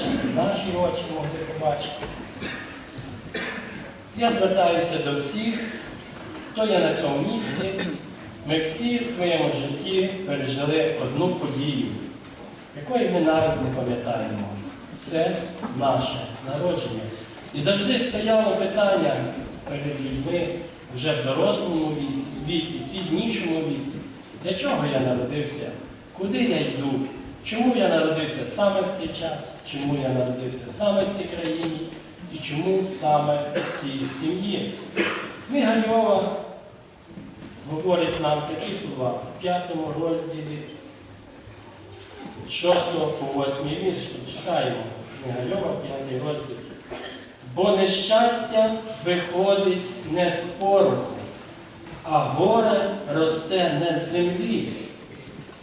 побачити, наші очі могли побачити. Я звертаюся до всіх, хто є на цьому місці. Ми всі в своєму житті пережили одну подію, якої ми навіть не пам'ятаємо. Це наше народження. І завжди стояло питання перед людьми вже в дорослому віці, віці, пізнішому віці. Для чого я народився? Куди я йду? Чому я народився саме в цей час? Чому я народився саме в цій країні? І чому саме в цій сім'ї? Книга Йова говорить нам такі слова в п'ятому розділі 6 по 8 вірш. Почитаємо. Книга Йова, 5 розділ. Бо нещастя виходить не з пороху, а горе росте не з землі,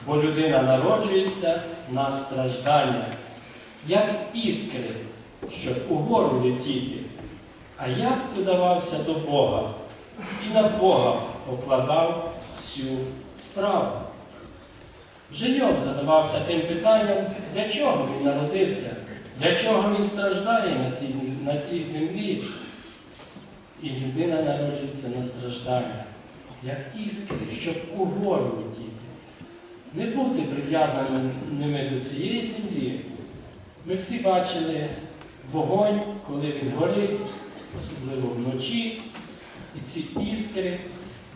бо людина народжується на страждання, як іскри, щоб угору летіти. А я б удавався до Бога і на Бога покладав всю справу. Вже задавався тим питанням, для чого він народився, для чого він страждає на цій, на цій землі. І людина народжується на страждання, як іскри, щоб угору летіти. Не бути прив'язаними до цієї землі. Ми всі бачили вогонь, коли він горить, особливо вночі. І ці іскри,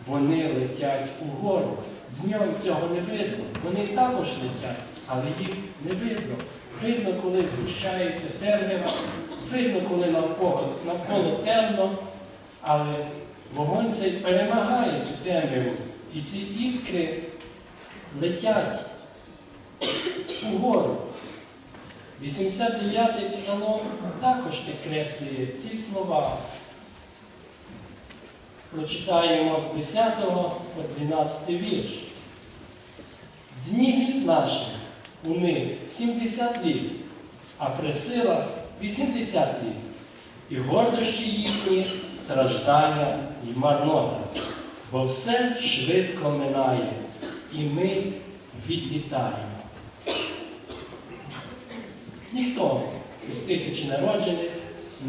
вони летять угору. Днем цього не видно. Вони також летять, але їх не видно. Видно, коли згущається темрява, видно, коли навколо, навколо темно, але вогонь цей перемагає цю темряву. І ці іскри летять угору. 89-й псалом також підкреслює ці слова. Прочитаємо з 10 по 12 вірш. Дні літ наших у них 70 літ, а при силах 80 літ. І гордощі їхні страждання і марнота. Бо все швидко минає, і ми відлітаємо. Ніхто із тисячі народжених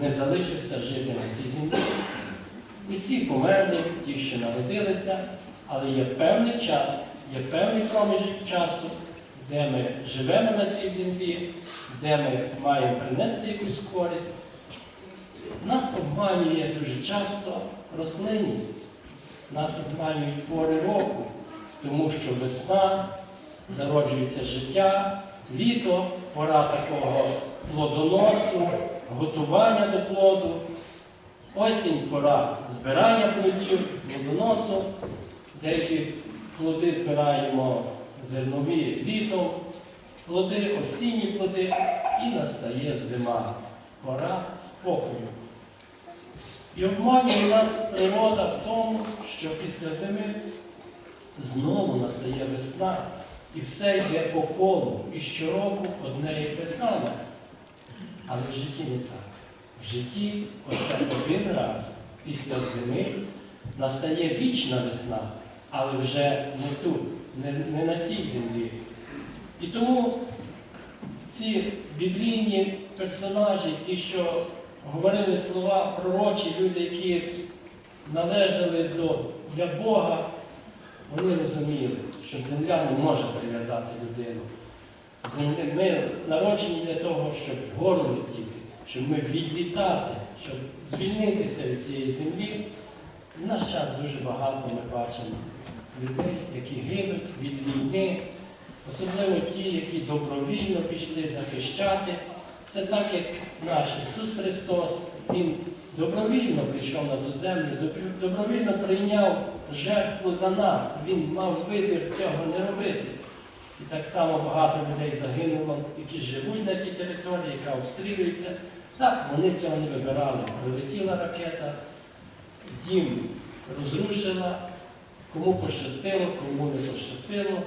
не залишився жити на цій землі. Усі померли, ті, що народилися, але є певний час, є певний проміжок часу, де ми живемо на цій землі, де ми маємо принести якусь користь. Нас обманює дуже часто рослинність, нас обманюють пори року, тому що весна зароджується життя, літо, пора такого плодоносу, готування до плоду. Осінь пора збирання плодів, плодоносу. Деякі плоди збираємо зернові літом, плоди, осінні плоди, і настає зима, пора спокою. І обманює нас природа в тому, що після зими знову настає весна, і все йде по колу, і щороку одне і те саме. Але в житті не так. В житті оце один раз після зими настає вічна весна, але вже не тут, не, не на цій землі. І тому ці біблійні персонажі, ті, що говорили слова пророчі, люди, які належали до, для Бога, вони розуміли, що земля не може прив'язати людину. Земля, ми народжені для того, щоб вгору летіти, щоб ми відлітати, щоб звільнитися від цієї землі. В наш час дуже багато ми бачимо людей, які гинуть від війни, особливо ті, які добровільно пішли захищати. Це так, як наш Ісус Христос, Він добровільно прийшов на цю землю, добровільно прийняв жертву за нас. Він мав вибір цього не робити. І так само багато людей загинуло, які живуть на тій території, яка обстрілюється. Так, вони цього не вибирали. Прилетіла ракета, дім розрушила, кому пощастило, кому не пощастило.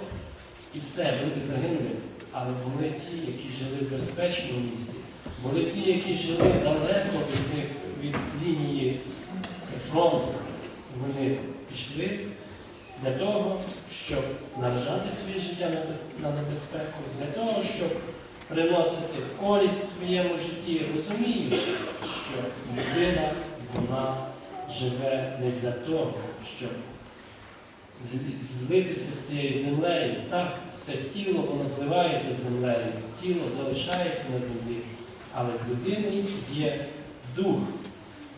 І все, люди загинули. Але були ті, які жили в безпечному місті, були ті, які жили далеко від, цих, від лінії фронту. Вони пішли для того, щоб наражати своє життя на небезпеку, для того, щоб приносити користь своєму житті, розуміючи, що людина вона живе не для того, щоб злитися з цією землею. Так, це тіло, воно зливається з землею, тіло залишається на землі, але в людині є дух.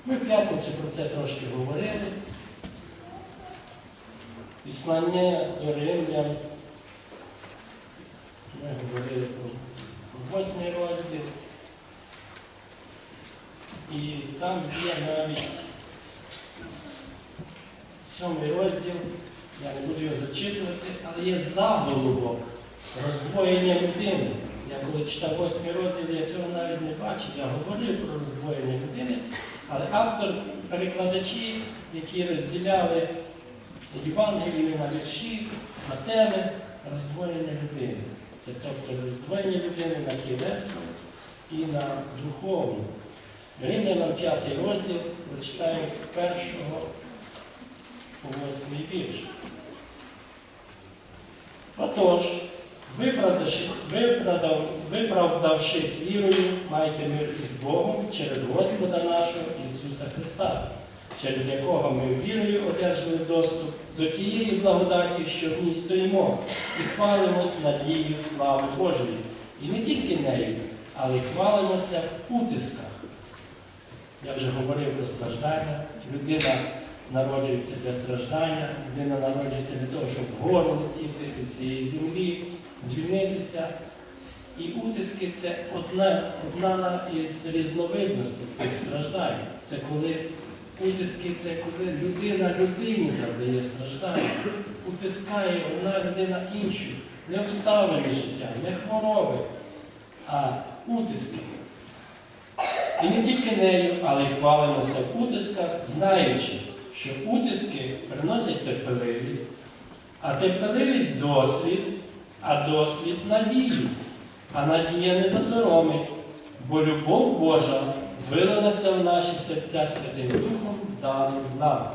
Ми в п'ятницю про це трошки говорили. Післання до. Ми говорили про восьмий розділ. І там є навіть сьомий розділ, я не буду його зачитувати, але є заголовок роздвоєння людини. Я коли читав восьмий розділ, я цього навіть не бачив. Я говорив про роздвоєння людини, але автор, перекладачі, які розділяли Євангелії на вірші, на теми роздвоєння людини. Це тобто роздвоєння людини на тілесну і на духовну. Римлянам 5 розділ прочитаємо з першого по восьмий вірш. Отож, виправдавшись вірою, майте мир із Богом через Господа нашого Ісуса Христа, через якого ми вірою одержали доступ до тієї благодаті, що в ній стоїмо, і хвалимось надією слави Божої. І не тільки нею, але й хвалимося в утисках. Я вже говорив про страждання. Людина народжується для страждання, людина народжується для того, щоб вгору летіти від цієї землі, звільнитися. І утиски це одна, одна із різновидностей тих страждань. Це коли утиски це коли людина людині завдає страждання, утискає одна людина іншу, не обставини життя, не хвороби, а утиски. І не тільки нею, але й хвалимося в утисках, знаючи, що утиски приносять терпеливість, а терпеливість досвід, а досвід надію. А надія не засоромить, бо любов Божа вилилася в наші серця Святим Духом даним нам.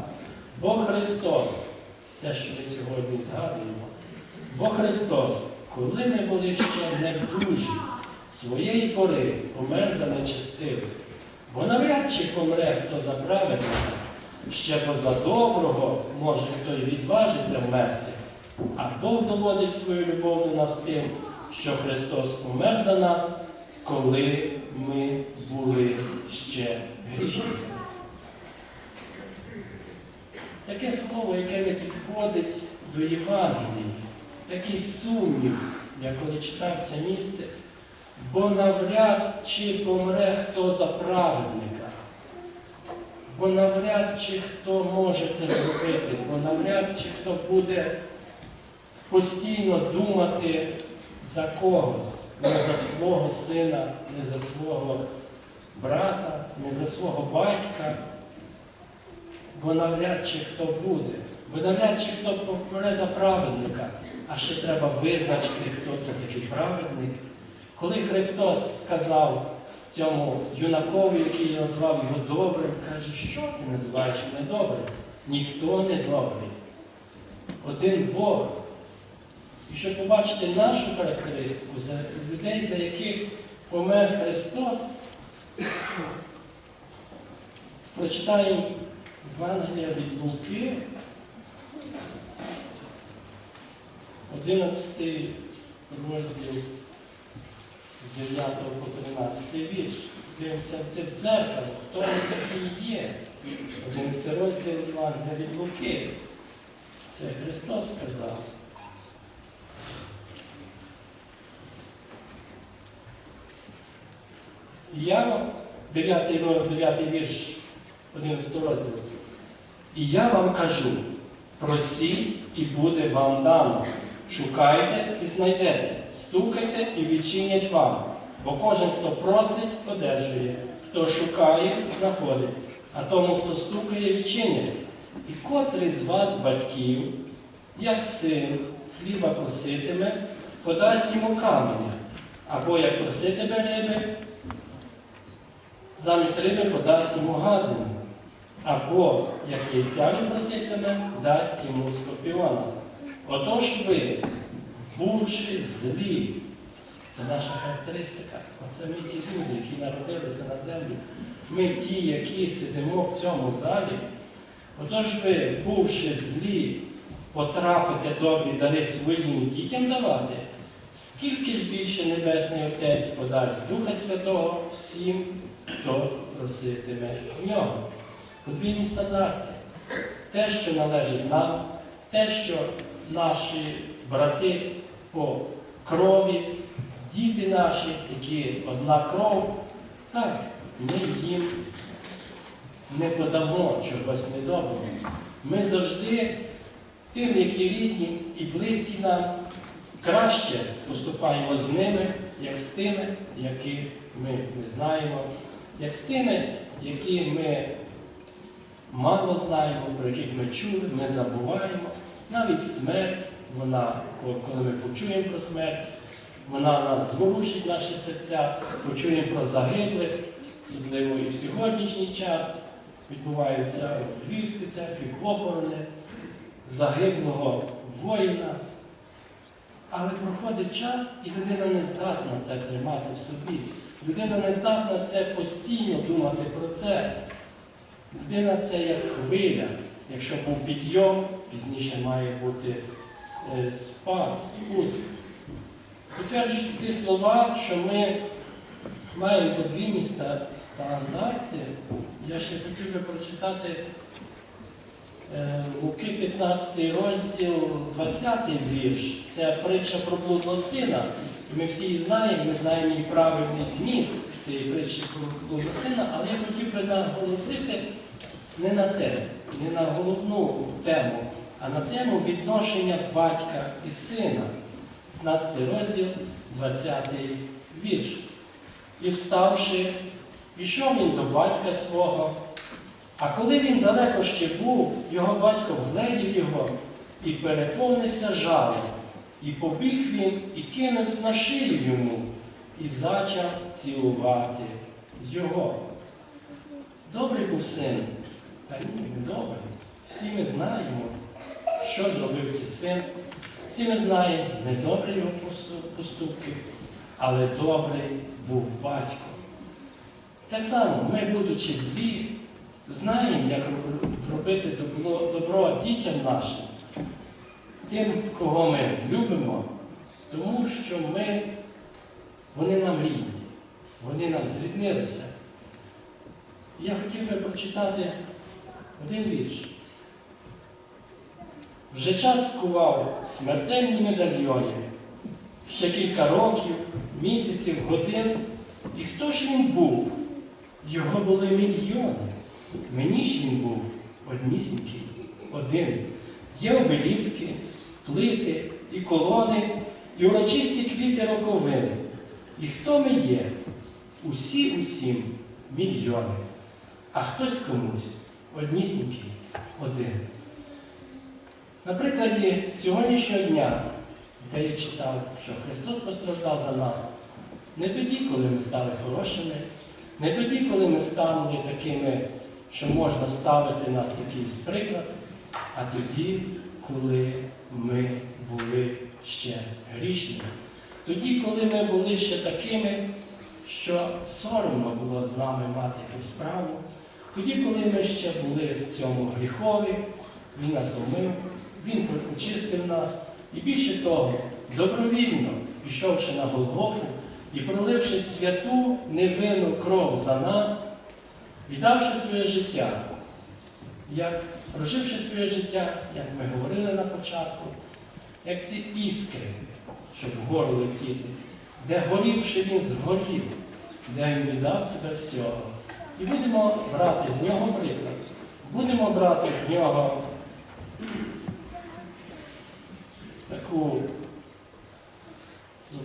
Бо Христос, те, що ми сьогодні згадуємо, бо Христос, коли ми були ще недужі, своєї пори помер за нечестивих. Бо навряд чи помре хто за праведника, ще бо за доброго може хто й відважиться вмерти. А Бог доводить свою любов до нас тим, що Христос помер за нас, коли ми були ще грішниками. Таке слово, яке не підходить до Євангелії, такий сумнів, я коли читав це місце, бо навряд чи помре хто за праведника, бо навряд чи хто може це зробити, бо навряд чи хто буде постійно думати за когось, не за свого сина, не за свого брата, не за свого батька, бо навряд чи хто буде, бо навряд чи хто помре за праведника, а ще треба визначити, хто це такий праведник. Коли Христос сказав цьому юнакові, який назвав його добрим, каже, що ти називаєш мене добрим? Ніхто не добрий. Один Бог. І щоб побачити нашу характеристику за людей, за яких помер Христос, прочитаємо Євангелія від Луки, 11 розділ з 9 по 13 вірш. Дивимося це дзеркало, хто він такий є. 11 розділ Євангелія від Луки. Це Христос сказав. І я вам, 9, роз- 9 вірш 11 розділу. І я вам кажу, просіть і буде вам дано. Шукайте і знайдете, стукайте і відчинять вам. Бо кожен, хто просить, одержує, хто шукає, знаходить, а тому, хто стукає, відчинять. І котрий з вас, батьків, як син, хліба проситиме, подасть йому каменя, або як проситиме риби, замість риби подасть йому гадину, або як яйця він проситиме, дасть йому скорпіона. Отож ви, бувши злі, Це наша характеристика. Оце ми ті люди, які народилися на землі. Ми ті, які сидимо в цьому залі. Отож ви, бувши злі, потрапите добрі дари своїм дітям давати, скільки ж більше Небесний Отець подасть Духа Святого всім, хто проситиме в нього. Подвійні стандарти. Те, що належить нам, те, що наші брати по крові, діти наші, які одна кров, так, ми їм не подамо чогось недоброго. Ми завжди тим, які рідні і близькі нам, краще поступаємо з ними, як з тими, які ми не знаємо, як з тими, які ми мало знаємо, про яких ми чули, ми забуваємо. Навіть смерть, вона, коли ми почуємо про смерть, вона нас зворушить наші серця, почуємо про загиблих, особливо і в сьогоднішній час відбуваються у Львівській церкві похорони загиблого воїна. Але проходить час, і людина не здатна це тримати в собі. Людина не здатна це постійно думати про це. Людина це як хвиля. Якщо був підйом, пізніше має бути е, спад, спуск. Підтверджуючи ці слова, що ми маємо подвійні стандарти, я ще хотів би прочитати е, Луки 15 розділ, 20 вірш. Це притча про блудного сина. Ми всі її знаємо, ми знаємо її правильний зміст цієї притчі про сина, але я хотів би наголосити не на те, не на головну тему, а на тему відношення батька і сина. 15 розділ, 20 вірш. І вставши, пішов він до батька свого. А коли він далеко ще був, його батько вгледів його і переповнився жалем. І побіг він і кинувся на шию йому, і зачав цілувати його. Добрий був син, та ні, не добрий. Всі ми знаємо, що зробив цей син. Всі ми знаємо недобрі його поступки, але добрий був батько. Так само, ми, будучи злі, знаємо, як робити добро дітям нашим, тим, кого ми любимо, тому що ми, вони нам рідні, вони нам зріднилися. Я хотів би прочитати один вірш. Вже час скував смертельні медальйони, ще кілька років, місяців, годин. І хто ж він був? Його були мільйони. Мені ж він був однісінький, один. Є обеліски, плити і колони, і урочисті квіти роковини. І хто ми є? Усі усім мільйони, а хтось комусь однісінький, один. На прикладі сьогоднішнього дня, де я читав, що Христос постраждав за нас не тоді, коли ми стали хорошими, не тоді, коли ми стали такими, що можна ставити нас якийсь приклад, а тоді, коли ми були ще грішними. Тоді, коли ми були ще такими, що соромно було з нами мати якусь справу, тоді, коли ми ще були в цьому гріхові, Він нас омив, Він очистив нас. І більше того, добровільно, пішовши на Голгофу і проливши святу невинну кров за нас, віддавши своє життя, як проживши своє життя, як ми говорили на початку, як ці іскри, щоб вгору летіти, де горівши він згорів, де він віддав себе всього. І будемо брати з нього приклад, будемо брати з нього таку ну,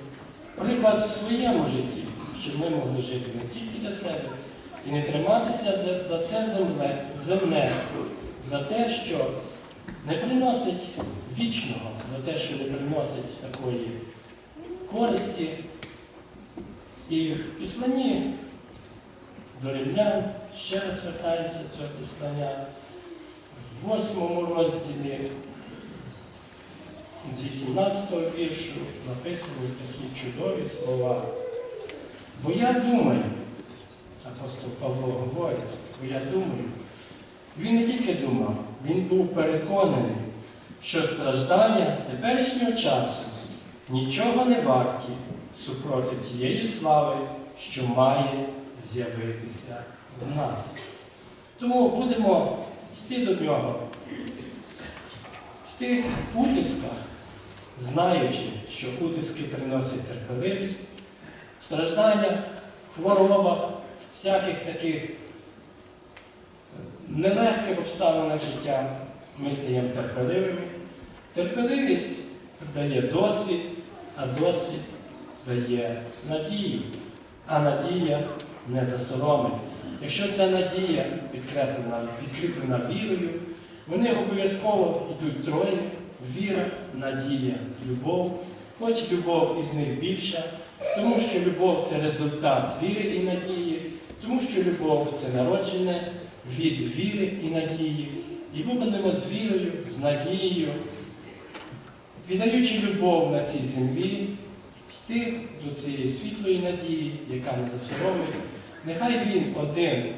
приклад в своєму житті, щоб ми могли жити не тільки для себе і не триматися за, це земле, земне, за те, що не приносить вічного, за те, що не приносить такої користі. І в післанні до римлян ще раз вертаємося до цього післання в восьмому розділі з 18-го віршу написані такі чудові слова. Бо я думаю, апостол Павло говорить, бо я думаю, він не тільки думав, він був переконаний, що страждання теперішнього часу нічого не варті супроти тієї слави, що має з'явитися в нас. Тому будемо йти до нього в тих утисках, знаючи, що утиски приносять терпеливість, в стражданнях, хворобах, всяких таких е, нелегких обставинах життя ми стаємо терпеливими. Терпеливість дає досвід, а досвід дає надію, а надія не засоромить. Якщо ця надія підкріплена, підкріплена вірою, вони обов'язково йдуть троє віра, надія, любов. Хоч любов із них більша, тому що любов це результат віри і надії, тому що любов це народжене від віри і надії. І ми будемо з вірою, з надією, віддаючи любов на цій землі, йти до цієї світлої надії, яка не засоромить. Нехай він один,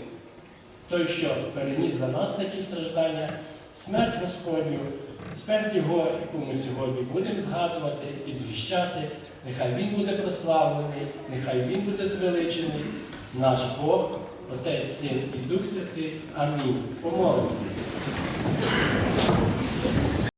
той, що переніс за нас такі страждання, смерть Господню, смерть Його, яку ми сьогодні будемо згадувати і звіщати, нехай Він буде прославлений, нехай Він буде звеличений, наш Бог, Отець, Син і Дух Святий. Амінь. Помолимося.